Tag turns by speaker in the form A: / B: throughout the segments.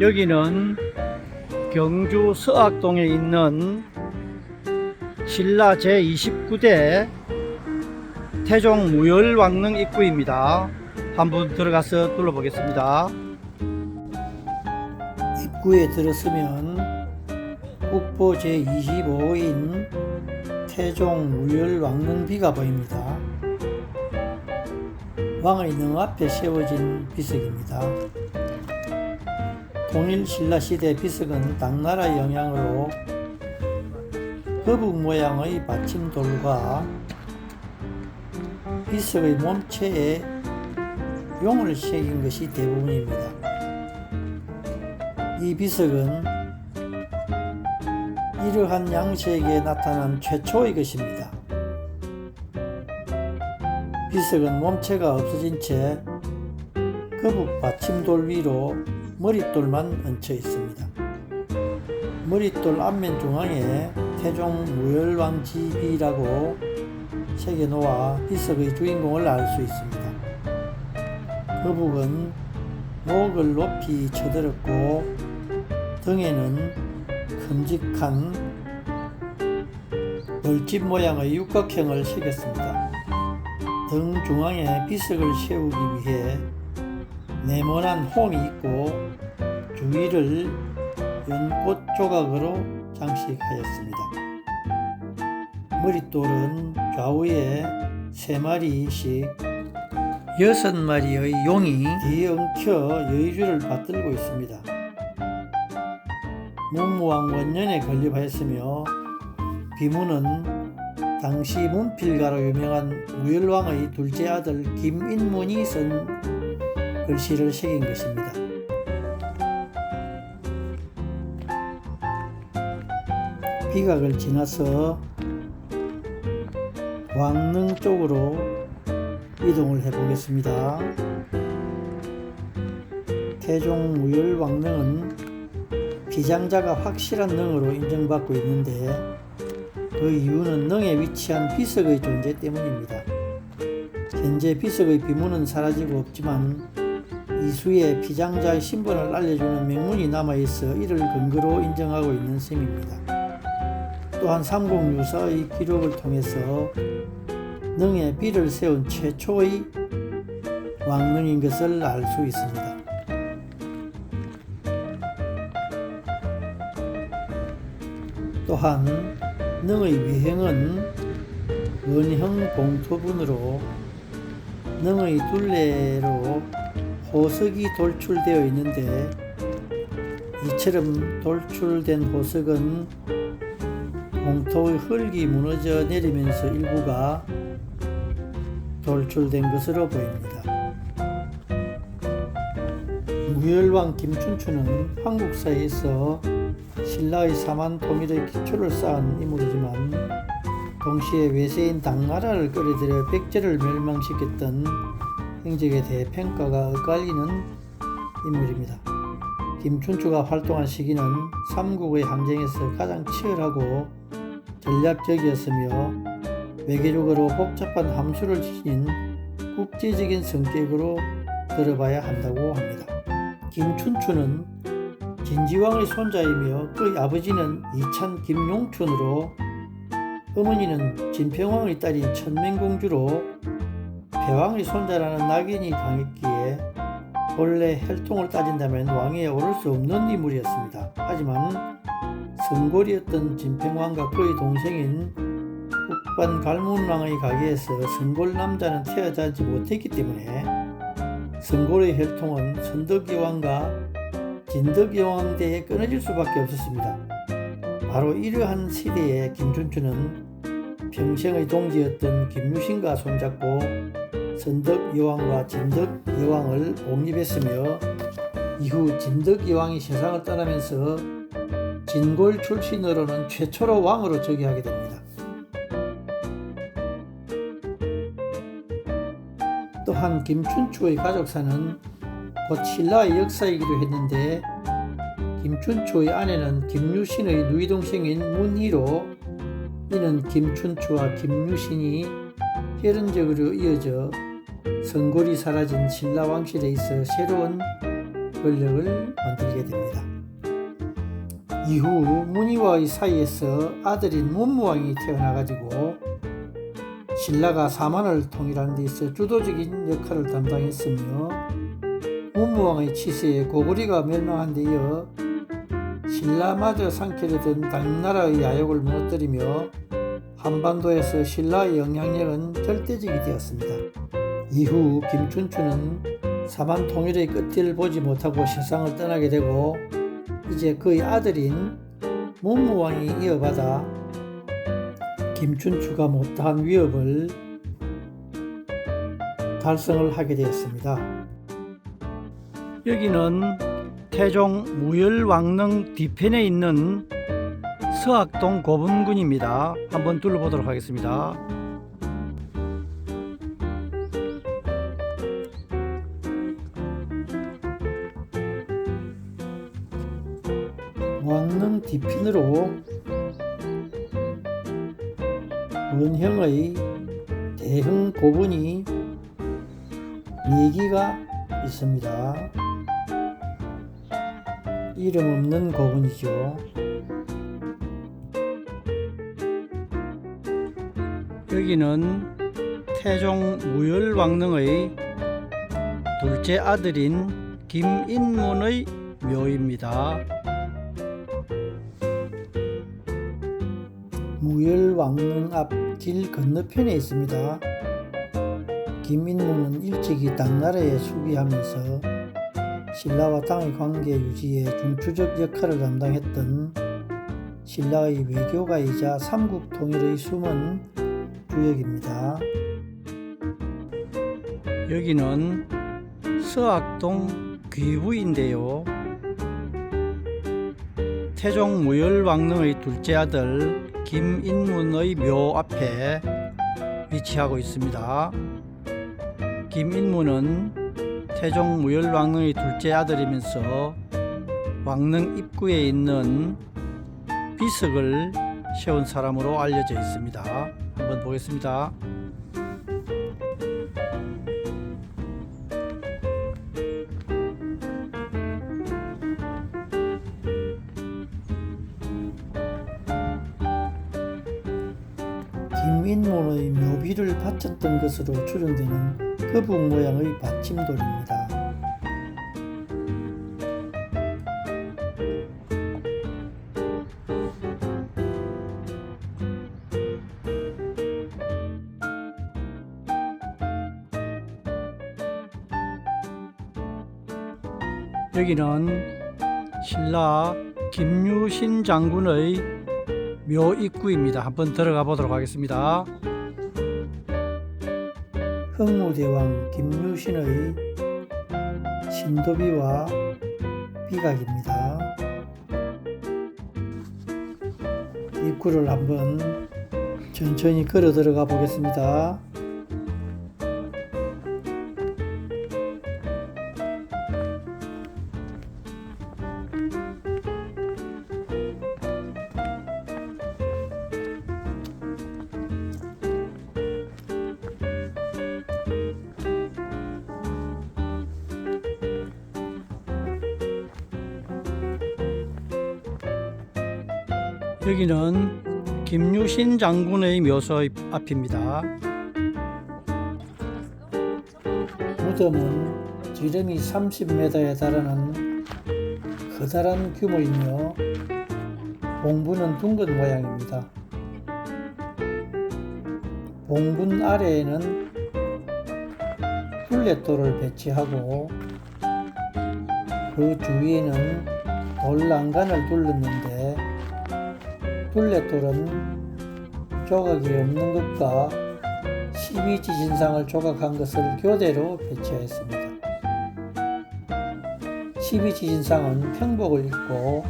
A: 여기는 경주 서악동에 있는 신라 제29대 태종 무열왕릉 입구입니다. 한번 들어가서 둘러보겠습니다. 입구에 들어서면 국보 제25호인 태종 무열왕릉비가 보입니다. 왕의 능 앞에 세워진 비석입니다. 통일 신라 시대 비석은 당나라 영향으로 거북 모양의 받침돌과 비석의 몸체에 용을 새긴 것이 대부분입니다. 이 비석은 이러한 양식에 나타난 최초의 것입니다. 비석은 몸체가 없어진 채 거북 받침돌 위로 머릿돌만 얹혀 있습니다. 머릿돌 앞면 중앙에 태종 무열왕 집이라고 새겨 놓아 비석의 주인공을 알 수 있습니다. 거북은 목을 높이 쳐들었고 등에는 큼직한 벌집 모양의 육각형을 새겼습니다. 등 중앙에 비석을 세우기 위해 네모난 홈이 있고 주위를 연꽃 조각으로 장식하였습니다. 머릿돌은 좌우에 세 마리씩 여섯 마리의 용이 뒤에 엉켜 여의주를 받들고 있습니다. 문무왕 원년에 건립하였으며 비문은 당시 문필가로 유명한 무열왕의 둘째 아들 김인문이 쓴 글씨를 새긴 것입니다. 비각을 지나서 왕릉 쪽으로 이동을 해 보겠습니다. 태종 무열 왕릉은 비장자가 확실한 능으로 인정받고 있는데 그 이유는 능에 위치한 비석의 존재 때문입니다. 현재 비석의 비문은 사라지고 없지만 이수의 비장자의 신분을 알려주는 명문이 남아있어 이를 근거로 인정하고 있는 셈입니다. 또한 삼국유사의 기록을 통해서 능에 비를 세운 최초의 왕릉인 것을 알 수 있습니다. 또한 능의 외형은 원형 봉토분으로 능의 둘레로 호석이 돌출되어 있는데 이처럼 돌출된 호석은 봉토의 흙이 무너져 내리면서 일부가 돌출된 것으로 보입니다. 무열왕 김춘추는 한국사에서 신라의 사만 통일의 기초를 쌓은 인물이지만 동시에 외세인 당나라를 끌어들여 백제를 멸망시켰던 행적에 대해 평가가 엇갈리는 인물입니다. 김춘추가 활동한 시기는 삼국의 항쟁에서 가장 치열하고 전략적이었으며 외교적으로 복잡한 함수를 지닌 국제적인 성격으로 들어봐야 한다고 합니다. 김춘추는 진지왕의 손자이며 그의 아버지는 이찬 김용춘으로 어머니는 진평왕의 딸인 천명공주로 배왕의 손자라는 낙인이 강했기에 본래 혈통을 따진다면 왕위에 오를 수 없는 인물이었습니다. 하지만 성골이었던 진평왕과 그의 동생인 북반 갈문왕의 가게에서 성골 남자는 태어나지 못했기 때문에 성골의 혈통은 선덕여왕과 진덕여왕대에 끊어질 수밖에 없었습니다. 바로 이러한 시대에 김춘추는 평생의 동지였던 김유신과 손잡고 선덕 여왕과 진덕 여왕을 옹립했으며 이후 진덕 여왕이 세상을 떠나면서 진골 출신으로는 최초로 왕으로 즉위하게 됩니다. 또한 김춘추의 가족사는 곧 신라의 역사이기도 했는데 김춘추의 아내는 김유신의 누이 동생인 문희로 이는 김춘추와 김유신이 혈연적으로 이어져 성골이 사라진 신라 왕실에 있어 새로운 권력을 만들게 됩니다. 이후 문희와의 사이에서 아들인 문무왕이 태어나가지고 신라가 사만을 통일하는 데 있어 주도적인 역할을 담당했으며 문무왕의 치세에 고구리가 멸망한 데 이어 신라마저 상켜려던 당나라의 야욕을 무너뜨리며 한반도에서 신라의 영향력은 절대적이 되었습니다. 이후 김춘추는 사만 통일의 끝을 보지 못하고 세상을 떠나게 되고 이제 그의 아들인 문무왕이 이어받아 김춘추가 못다한 위협을 달성을 하게 되었습니다. 여기는 태종 무열왕릉 뒤편에 있는 서학동 고분군입니다. 한번 둘러보도록 하겠습니다. 왕릉 뒤편으로 원형의 대흥 고분이 4기가 있습니다. 이름 없는 고분이죠. 여기는 태종 무열왕릉의 둘째 아들인 김인문의 묘입니다. 무열왕릉 앞 길 건너편에 있습니다. 김인문은 일찍이 당나라에 수비하면서 신라와 땅의 관계 유지에 중추적 역할을 담당했던 신라의 외교가이자 삼국 통일의 숨은 주역입니다. 여기는 서학동 귀부인데요. 태종 무열왕릉의 둘째 아들 김인문의 묘 앞에 위치하고 있습니다. 김인문은 태종 무열왕릉의 둘째 아들이면서 왕릉 입구에 있는 비석을 세운 사람으로 알려져 있습니다. 한번 보겠습니다. 김인문의 묘비를 바쳤던 것으로 추정되는 거북 모양의 받침돌입니다. 여기는 신라 김유신 장군의 묘 입구입니다. 한번 들어가 보도록 하겠습니다. 흥무대왕 김유신의 신도비와 비각입니다. 입구를 한번 천천히 걸어 들어가 보겠습니다. 여기는 김유신 장군의 묘소 앞입니다. 무덤은 지름이 30m에 달하는 커다란 규모이며 봉분은 둥근 모양입니다. 봉분 아래에는 둘레돌을 배치하고 그 주위에는 돌랑간을 둘렀는데 둘레돌은 조각이 없는 것과 12지진상을 조각한 것을 교대로 배치하였습니다. 12지진상은 평복을 입고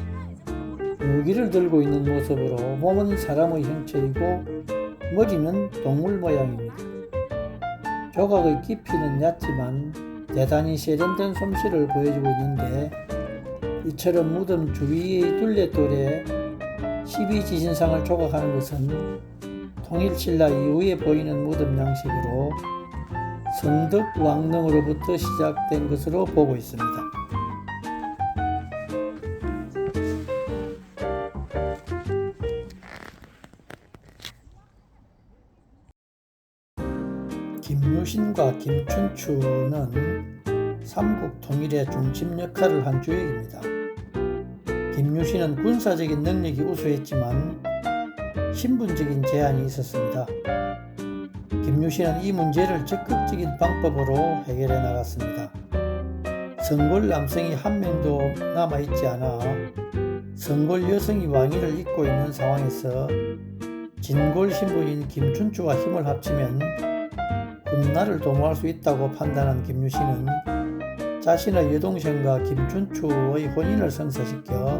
A: 무기를 들고 있는 모습으로 몸은 사람의 형체이고 머리는 동물 모양입니다. 조각의 깊이는 얕지만 대단히 세련된 솜씨를 보여주고 있는데 이처럼 무덤 주위의 둘레돌에 12지진상을 조각하는 것은 통일신라 이후에 보이는 무덤 양식으로 선덕 왕릉으로부터 시작된 것으로 보고 있습니다. 김유신과 김춘추는 삼국 통일의 중심 역할을 한 주역입니다. 김유신은 군사적인 능력이 우수했지만 신분적인 제한이 있었습니다. 김유신은 이 문제를 적극적인 방법으로 해결해 나갔습니다. 성골 남성이 한 명도 남아있지 않아 성골 여성이 왕위를 잇고 있는 상황에서 진골 신부인 김춘추와 힘을 합치면 군나를 도모할 수 있다고 판단한 김유신은 자신의 여동생과 김춘추의 혼인을 성사시켜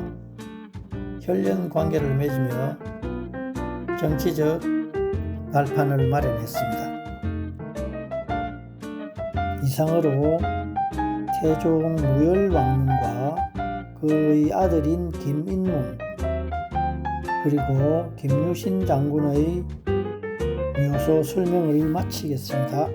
A: 혈연 관계를 맺으며 정치적 날판을 마련했습니다. 이상으로 태종 무열왕릉과 그의 아들인 김인문 그리고 김유신 장군의 묘소 설명을 마치겠습니다.